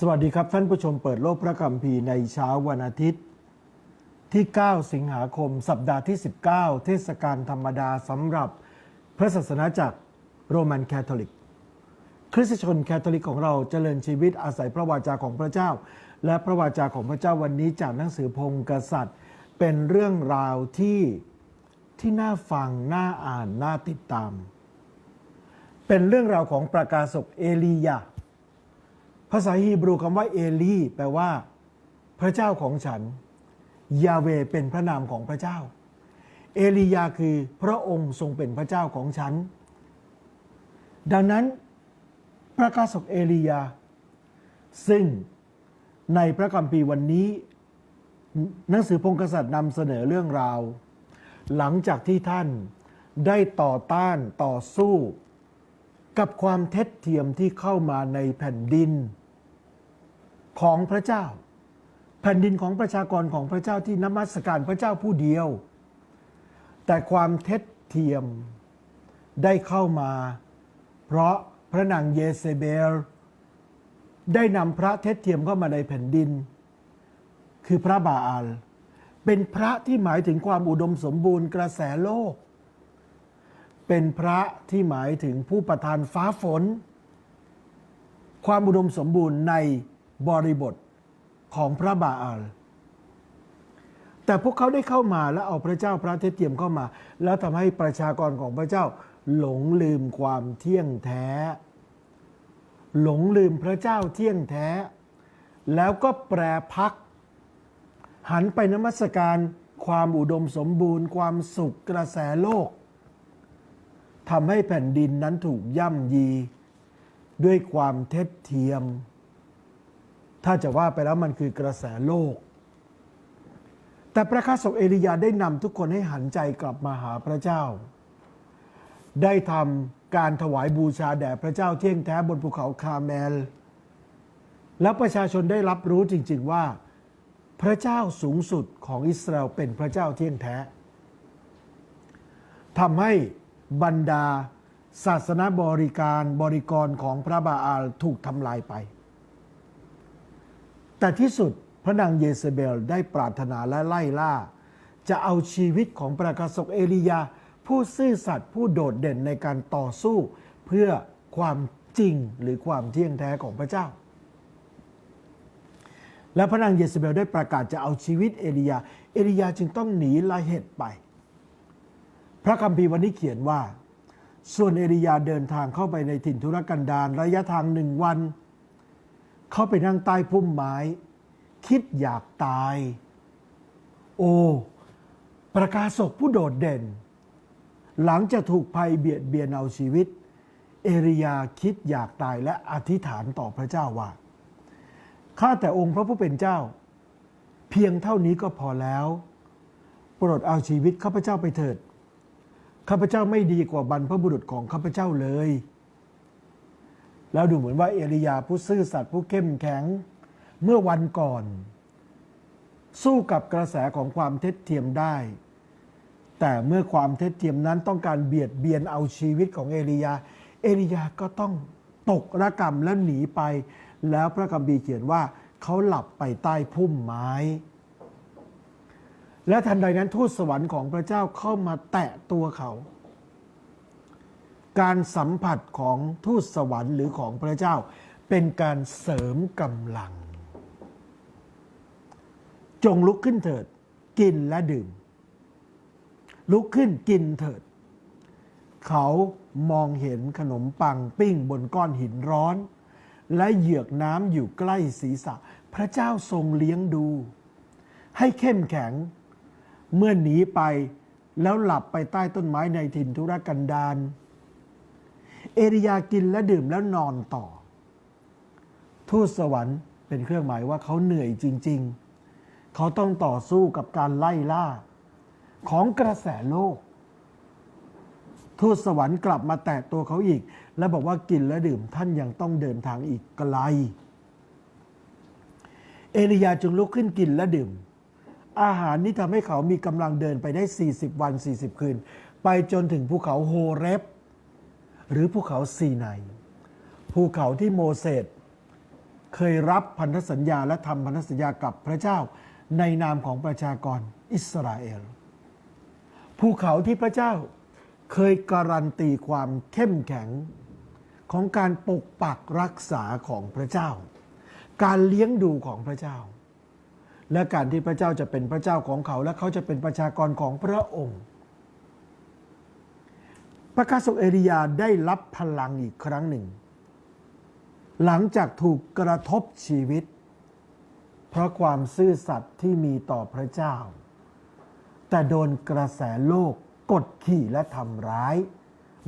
สวัสดีครับท่านผู้ชมเปิดโลกพระคัมภีร์ในเช้าวันอาทิตย์ ที่ 9 สิงหาคม สัปดาห์ที่ 19 เทศกาลธรรมดาสำหรับพระศาสนาจักรโรมันคาทอลิก คริสตชนคาทอลิกของเราเจริญชีวิตอาศัยพระวาจาของพระเจ้า และพระวาจาของพระเจ้าวันนี้จากหนังสือพงกษัตริย์ เป็นเรื่องราวที่ที่น่าฟังน่าอ่านน่าติดตาม เป็นเรื่องราวของประกาศกเอลียา ภาษาฮีบรูคำว่าเอลีแปลว่า พระเจ้าของฉัน ยาเวเป็นพระนามของพระเจ้า เอลียาคือพระองค์ทรงเป็นพระเจ้าของฉัน ดังนั้นประกาศกเอลียา ซึ่งในพระคัมภีร์วันนี้หนังสือพงศ์กษัตริย์นำเสนอเรื่องราว หลังจากที่ท่านได้ต่อต้านต่อสู้ กับความเท็จเทียมที่เข้ามาในแผ่นดิน ของพระเจ้า แผ่นดินของประชากรของพระเจ้าที่นมัสการพระเจ้าผู้เดียว แต่ความเท็จเทียมได้เข้ามา เพราะพระนางเยเซเบล ได้นำพระเท็จเทียมเข้ามาในแผ่นดิน คือพระบาอาลเป็นพระที่หมายถึงความอุดมสมบูรณ์กระแสโลก เป็นพระที่หมายถึงผู้ประทานฟ้าฝน ความอุดมสมบูรณ์ใน บริบทของพระบาอาลแต่พวกเขาได้เข้ามาแล้วเอาพระเจ้าพระเทเทียมเข้ามา แล้วทำให้ประชากรของพระเจ้า หลงลืมความเที่ยงแท้ หลงลืมพระเจ้าเที่ยงแท้ แล้วก็แปรพัก หันไปนมัสการความอุดมสมบูรณ์ ความสุขกระแสโลกทำให้แผ่นดินนั้นถูกย่ำยี ด้วยความเท็จเทียม ถ้าจะว่าไปแล้วมันคือกระแสโลก แต่พระคาสกเอลียาได้นำทุกคนให้หันใจกลับมาหาพระเจ้า ได้ทำการถวายบูชาแด่พระเจ้าเที่ยงแท้บนภูเขาคาเมล แล้วประชาชนได้รับรู้จริง ๆว่า พระเจ้าสูงสุดของอิสราเอลเป็นพระเจ้าเที่ยงแท้ทำให้บรรดาศาสนาบริการบริกรของพระบาอาลถูกทำลายไป แต่ที่สุดพระนางเยเซเบลได้ปรารถนาและไล่ล่า จะเอาชีวิตของประกาศกเอลียา ผู้ซื่อสัตย์ผู้โดดเด่นในการต่อสู้ เพื่อความจริงหรือความเที่ยงแท้ของพระเจ้า และพระนางเยเซเบลได้ประกาศจะเอาชีวิตเอลียา เอลียาจึงต้องหนีละเหตุไป พระคัมภีร์วันนี้เขียนว่า ส่วนเอลียาเดินทางเข้าไปในถิ่นทุรกันดารระยะทางหนึ่งวัน เขาไปนั่งใต้พุ่มไม้ คิดอยากตาย โอ้ประกาศกผู้โดดเด่น หลังจะถูกภัยเบียดเบียนเอาชีวิต เอริยาคิดอยากตายและอธิษฐานต่อพระเจ้าว่าข้าแต่องค์พระผู้เป็นเจ้า เพียงเท่านี้ก็พอแล้ว โปรดเอาชีวิตข้าพเจ้าไปเถิดข้าพเจ้าไม่ดีกว่าบรรพบุรุษของข้าพเจ้าเลย แล้วดูเหมือนว่าเอลียาผู้ซื่อสัตย์ผู้เข้มแข็ง เมื่อวันก่อน สู้กับกระแสของความเท็จเทียมได้ แต่เมื่อความเท็จเทียมนั้นต้องการเบียดเบียนเอาชีวิตของเอลียา เอลียาก็ต้องตกระกรรมและหนีไป แล้วพระคัมภีร์เขียนว่าเขาหลับไปใต้พุ่มไม้ และทันใดนั้นทูตสวรรค์ของพระเจ้าเข้ามาแตะตัวเขา การสัมผัสของทูตสวรรค์หรือของพระเจ้า เป็นการเสริมกำลัง จงลุกขึ้นเถิด กินและดื่ม ลุกขึ้นกินเถิด เขามองเห็นขนมปังปิ้งบนก้อนหินร้อน และเหยือกน้ำอยู่ใกล้ศีรษะ พระเจ้าทรงเลี้ยงดู ให้เข้มแข็ง เมื่อหนีไปแล้วหลับไปใต้ต้นไม้ในถิ่นทุรกันดาร เอริยากินและดื่มแล้วนอนต่อ ทูตสวรรค์เป็นเครื่องหมายว่าเขาเหนื่อยจริง ๆ เขาต้องต่อสู้กับการไล่ล่า ของกระแสโลก ทูตสวรรค์กลับมาแตะตัวเขาอีก และบอกว่ากินและดื่มท่านยังต้องเดินทางอีกไกล เอลียาจึงลุกขึ้นกินและดื่ม อาหารนี้ทำให้เขามีกำลังเดินไปได้ 40 วัน 40 คืน ไปจนถึงภูเขาโฮเรบ หรือภูเขาซีไนภูเขาที่โมเสสเคยรับพันธสัญญาและทำพันธสัญญากับพระเจ้าในนามของประชากรอิสราเอล ภูเขาที่พระเจ้าเคยการันตีความเข้มแข็งของการปกปักรักษาของพระเจ้า การเลี้ยงดูของพระเจ้า และการที่พระเจ้าจะเป็นพระเจ้าของเขา และเขาจะเป็นประชากรของพระองค์ พระกาสกเอริยาได้รับพลังอีกครั้งหนึ่ง หลังจากถูกกระทบชีวิต เพราะความซื่อสัตย์ที่มีต่อพระเจ้า แต่โดนกระแสโลกกดขี่และทำร้าย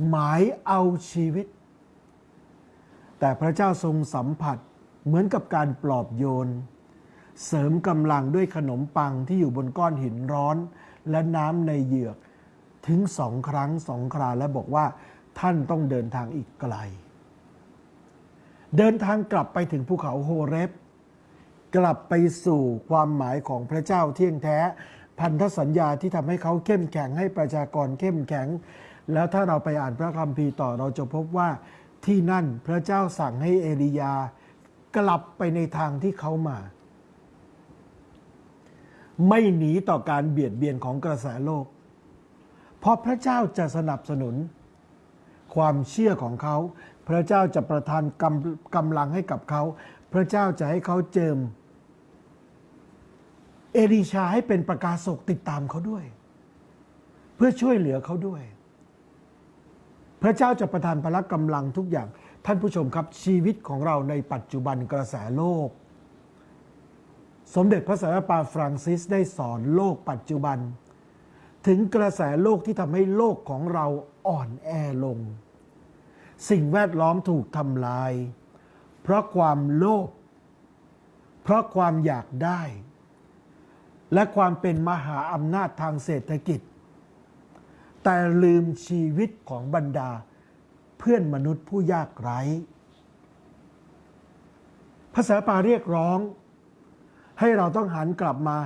หมายเอาชีวิต แต่พระเจ้าทรงสัมผัสเหมือนกับการปลอบโยน เสริมกำลังด้วยขนมปังที่อยู่บนก้อนหินร้อนและน้ำในเหยือก ถึงสองครั้งสองคราและบอกว่า ท่านต้องเดินทางอีกไกล เดินทางกลับไปถึงภูเขาโฮเรบกลับไปสู่ความหมายของพระเจ้าเที่ยงแท้ พันธสัญญาที่ทำให้เขาเข้มแข็งให้ประชากรเข้มแข็ง แล้วถ้าเราไปอ่านพระคัมภีร์ต่อเราจะพบว่าที่นั่นพระเจ้าสั่งให้เอลียากลับไปในทางที่เขามา ไม่หนีต่อการเบียดเบียนของกระแสโลก เพราะพระเจ้าจะสนับสนุน ความเชื่อของเขา พระเจ้าจะประทานกำกำลังให้กับเขา พระเจ้าจะให้เขาเจิม เอลีชาให้เป็นประกาศกติดตามเขาด้วย เพื่อช่วยเหลือเขาด้วย พระเจ้าจะประทานพละกำลังทุกอย่าง ท่านผู้ชมครับชีวิตของเราในปัจจุบันกระแสโลก สมเด็จพระสันตะปาฟรังซิสได้สอนโลกปัจจุบัน ถึงกระแสโลกที่ทำให้โลกของเราอ่อนแอลง สิ่งแวดล้อมถูกทำลาย เพราะความโลภเพราะความอยากได้ และความเป็นมหาอำนาจทางเศรษฐกิจ แต่ลืมชีวิตของบรรดา เพื่อนมนุษย์ผู้ยากไร้ ภาษาปาเรียกร้อง ให้เราต้องหันกลับมา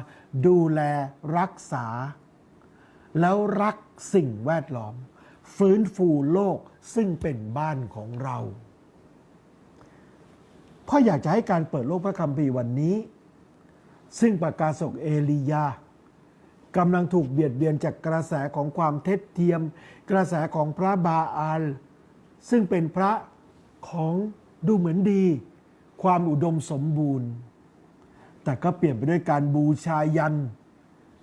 ดูแลรักษา แล้วรักสิ่งแวดล้อม ฟื้นฟูโลกซึ่งเป็นบ้านของเราพ่ออยากจะให้การเปิดโลกพระคัมภีร์วันนี้ ซึ่งประกาศกเอลียากำลังถูกเบียดเบียนจากกระแสของความเท็จเทียม กระแสของพระบาอาล ซึ่งเป็นพระของดูเหมือนดี ความอุดมสมบูรณ์ แต่ก็เปลี่ยนไปด้วยการบูชายัน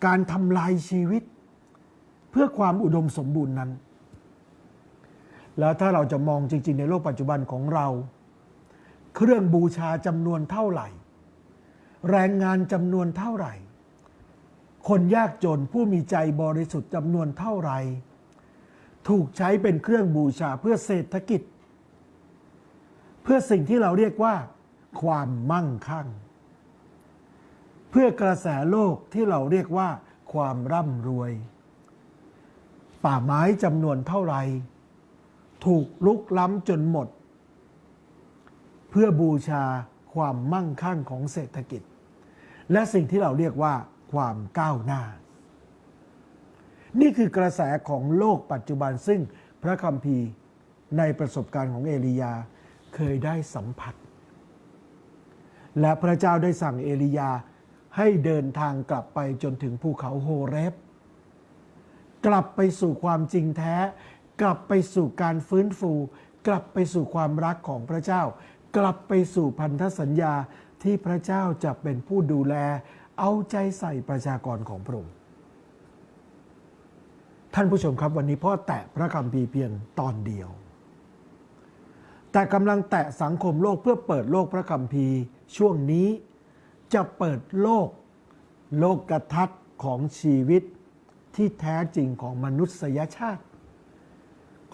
การทำลายชีวิต เพื่อความอุดมสมบูรณ์นั้น แล้วถ้าเราจะมองจริง ๆ ในโลกปัจจุบันของเรา เครื่องบูชาจำนวนเท่าไหร่ แรงงานจำนวนเท่าไหร่ คนยากจนผู้มีใจบริสุทธิ์จำนวนเท่าไหร่ ถูกใช้เป็นเครื่องบูชาเพื่อเศรษฐกิจ เพื่อสิ่งที่เราเรียกว่า ความมั่งคั่ง เพื่อกระแสโลกที่เราเรียกว่าความร่ำรวย ป่าไม้จำนวนเท่าไหร่ถูกลุกล้ำจนหมด เพื่อบูชาความมั่งคั่งของเศรษฐกิจ และสิ่งที่เราเรียกว่าความก้าวหน้า นี่คือกระแสของโลกปัจจุบันซึ่งพระคัมภีร์ในประสบการณ์ของเอลียาเคยได้สัมผัส และพระเจ้าได้สั่งเอลียาให้เดินทางกลับไปจนถึงภูเขาโฮเรบ กลับไปสู่ความจริงแท้ กลับไปสู่การฟื้นฟู กลับไปสู่ความรักของพระเจ้า กลับไปสู่พันธสัญญาที่พระเจ้าจะเป็นผู้ดูแล เอาใจใส่ประชากรของพระองค์ท่านผู้ชมครับวันนี้พ่อแตะพระคัมภีเพียงตอนเดียว แต่กำลังแตะสังคมโลกเพื่อเปิดโลกพระคัมภีช่วงนี้จะเปิดโลก โลกกระทัดของชีวิต ที่แท้จริงของมนุษยชาติ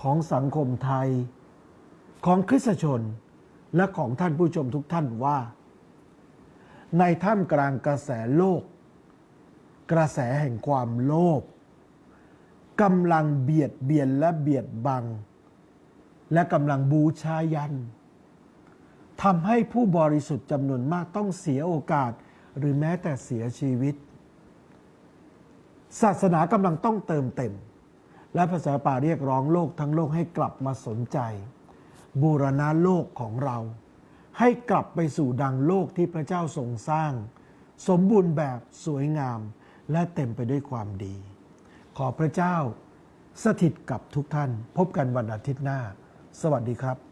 ของสังคมไทย ของคริสตชน และของท่านผู้ชมทุกท่านว่า ในท่ามกลางกระแสโลก กระแสแห่งความโลภกำลังเบียดเบียนและเบียดบัง และกำลังบูชายันทำให้ผู้บริสุทธิ์จำนวนมากต้องเสียโอกาสหรือแม้แต่เสียชีวิต ศาสนากำลังต้องเติมเต็ม และภาษาป่าเรียกร้องโลกทั้งโลกให้กลับมาสนใจ บูรณะโลกของเรา ให้กลับไปสู่ดังโลกที่พระเจ้าทรงสร้าง สมบูรณ์แบบสวยงาม และเต็มไปด้วยความดี ขอพระเจ้า สถิตกับทุกท่าน พบกันวันอาทิตย์หน้า สวัสดีครับ